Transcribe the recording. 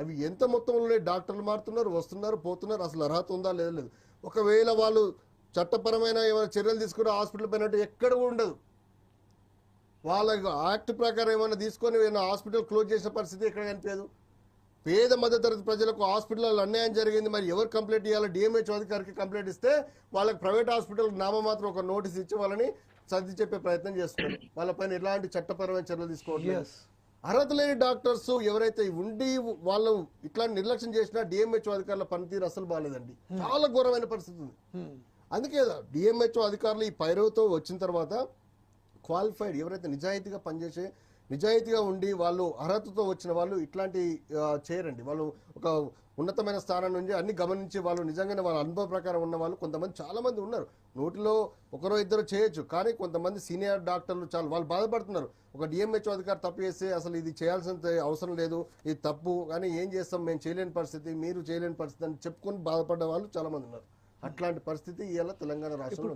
అవి ఎంత మొత్తంలోనే డాక్టర్లు మారుతున్నారు వస్తున్నారు పోతున్నారు అసలు అర్హత ఉందా లేదా లేదు. ఒకవేళ వాళ్ళు చట్టపరమైన ఏమైనా చర్యలు తీసుకుని హాస్పిటల్ పోయినట్టు ఎక్కడ ఉండదు. వాళ్ళ యాక్ట్ ప్రకారం ఏమైనా తీసుకొని ఏమైనా హాస్పిటల్ క్లోజ్ చేసిన పరిస్థితి ఎక్కడ కనిపించదు. పేద మధ్యతరగతి ప్రజలకు హాస్పిటల్ అన్యాయం జరిగింది మరి ఎవరు కంప్లైంట్ ఇవ్వాలి డిఎంహెచ్ అధికారికి కంప్లైంట్ ఇస్తే వాళ్ళకి ప్రైవేట్ హాస్పిటల్ నామమాత్రం ఒక నోటీస్ ఇచ్చి వాళ్ళని సర్ది చెప్పే ప్రయత్నం చేస్తున్నారు. వాళ్ళపైన ఎలాంటి చట్టపరమైన చర్యలు తీసుకోవట్లేదు. అర్హత లేని డాక్టర్స్ ఎవరైతే ఉండి వాళ్ళు ఇట్లా నిర్లక్ష్యం చేసినా డిఎంహెచ్ఓ అధికారుల పనితీరు అసలు బాగాలేదండి చాలా ఘోరమైన పరిస్థితి ఉంది. అందుకే డిఎంహెచ్ఓ అధికారులు ఈ పైరవతో వచ్చిన తర్వాత క్వాలిఫైడ్ ఎవరైతే నిజాయితీగా పనిచేసే నిజాయితీగా ఉండి వాళ్ళు అర్హతతో వచ్చిన వాళ్ళు ఇట్లాంటి చేయరండి. వాళ్ళు ఒక ఉన్నతమైన స్థానం నుంచి అన్ని గమనించి వాళ్ళు నిజంగానే వాళ్ళ అనుభవ ప్రకారం ఉన్న వాళ్ళు కొంతమంది చాలామంది ఉన్నారు. నోటిలో ఒకరో ఇద్దరు చేయొచ్చు. కానీ కొంతమంది సీనియర్ డాక్టర్లు చాలా వాళ్ళు బాధపడుతున్నారు. ఒక డిఎంహెచ్ఓ అధికారి తప్పు చేస్తే అసలు ఇది చేయాల్సిన అవసరం లేదు. ఇది తప్పు. కానీ ఏం చేస్తాం? మేము చేయలేని పరిస్థితి మీరు చేయలేని పరిస్థితి అని చెప్పుకొని బాధపడ్డ వాళ్ళు చాలామంది ఉన్నారు. అట్లాంటి పరిస్థితి ఇవాళ తెలంగాణ రాష్ట్రంలో